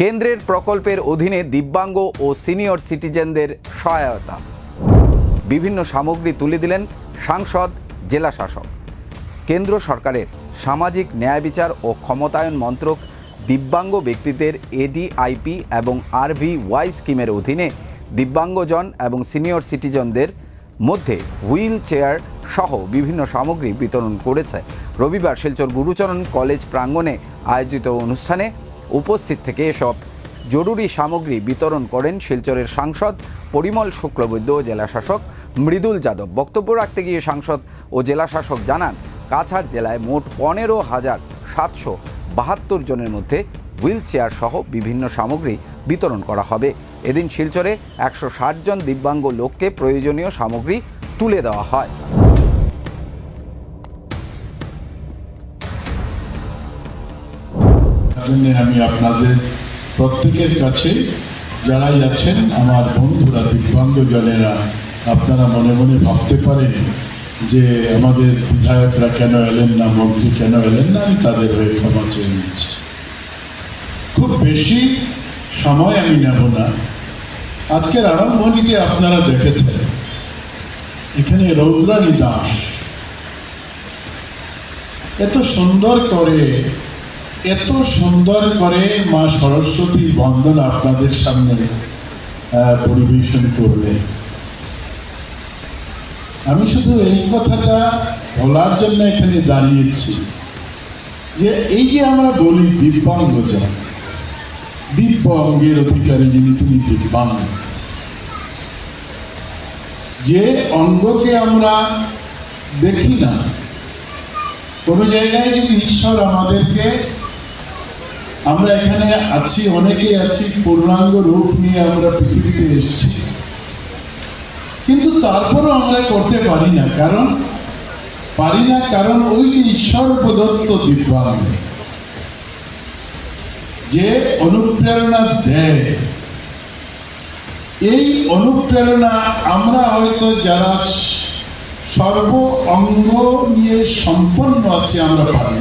কেন্দ্রের প্রকল্পের অধীনে দিব্যাঙ্গ ও সিনিয়র সিটিজেনদের সহায়তা। বিভিন্ন সামগ্রী তুলে দিলেন সাংসদ, জেলা শাসক। কেন্দ্র সরকারের সামাজিক ন্যায় বিচার ও ক্ষমতায়ন মন্ত্রক দিব্যাঙ্গ ব্যক্তিদের এডিআইপি এবং আরভি ওয়াই স্কিমের অধীনে দিব্যাঙ্গজন এবং সিনিয়র সিটিজনদের মধ্যে হুইল চেয়ার সহ বিভিন্ন সামগ্রী বিতরণ করেছে। রবিবার শিলচর গুরুচরণ কলেজ প্রাঙ্গণে আয়োজিত অনুষ্ঠানে উপস্থিত থেকে এসব জরুরি সামগ্রী বিতরণ করেন শিলচরের সাংসদ পরিমল শুক্লবৈদ্য ও জেলাশাসক মৃদুল যাদব। বক্তব্য রাখতে গিয়ে সাংসদ ও জেলাশাসক জানান, কাছাড় জেলায় মোট পনেরো হাজার সাতশো বাহাত্তর জনের মধ্যে হুইল চেয়ার সহ বিভিন্ন সামগ্রী বিতরণ করা হবে। এদিন শিলচরে একশো ষাট জন দিব্যাঙ্গ লোককে প্রয়োজনীয় সামগ্রী তুলে দেওয়া হয়। জন্য আমি আপনাদের প্রত্যেকের কাছে যারাই আছেন, আমার বন্ধুরা, দিব্যাঙ্গ জনেরা, আপনারা মনে মনে ভাবতে পারেন যে আমাদের বিধায়করা কেন এলেন না, মন্ত্রী কেন এলেন না, আমি তাদের হয়ে ক্ষমা চেয়ে নিচ্ছি। খুব বেশি সময় আমি নেব না। আজকের আরম্ভণীতে আপনারা দেখেছেন, এখানে রৌদ্রানী দাস। এত সুন্দর করে এত সুন্দর করে মা সরস্বতীর বন্দনা আপনাদের সামনে পরিবেশন করবে আমি শুধু এই কথাটা বলার জন্য এখানে দাঁড়িয়েছি যে এই যে আমরা বলি দিব্যাঙ্গজন, দিব্য অঙ্গের অধিকারী যিনি তিনি দিব্যাঙ্গ। যে অঙ্গকে আমরা দেখি না, কোনো জায়গায় যদি ঈশ্বর আমাদেরকে আমরা এখানে আছি, অনেকেই আছি, পূর্ণাঙ্গ রূপ নিয়ে আমরা পৃথিবীতে এসেছি। কিন্তু তারপরও আমরা করতে পারি না, কারণ পারি না কারণ ওই ঈশ্বর প্রদত্ত দিব্যাঙ্গ। যে অনুপ্রেরণা দেয়। এই অনুপ্রেরণা আমরা হয়তো যারা সর্ব অঙ্গ নিয়ে সম্পন্ন আছে, আমরা পারি।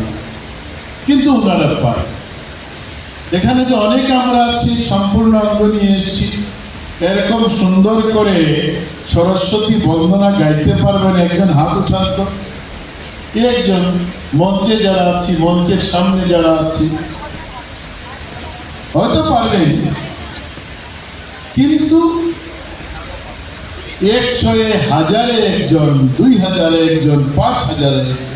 কিন্তু ওনারা পারে। এখানে তো অনেক আমরা আছি, সম্পূর্ণ অঙ্গ নিয়ে এসেছি। এরকম সুন্দর করে সরস্বতী বন্দনা গাইতে পারবেন একজন হাত উঠান তো একজন মঞ্চে যারা আছি, মঞ্চের সামনে যারা আছি। হয়তো পারবেন কিন্তু একশো হাজারে একজন, দুই হাজারে একজন, পাঁচ হাজারে একজন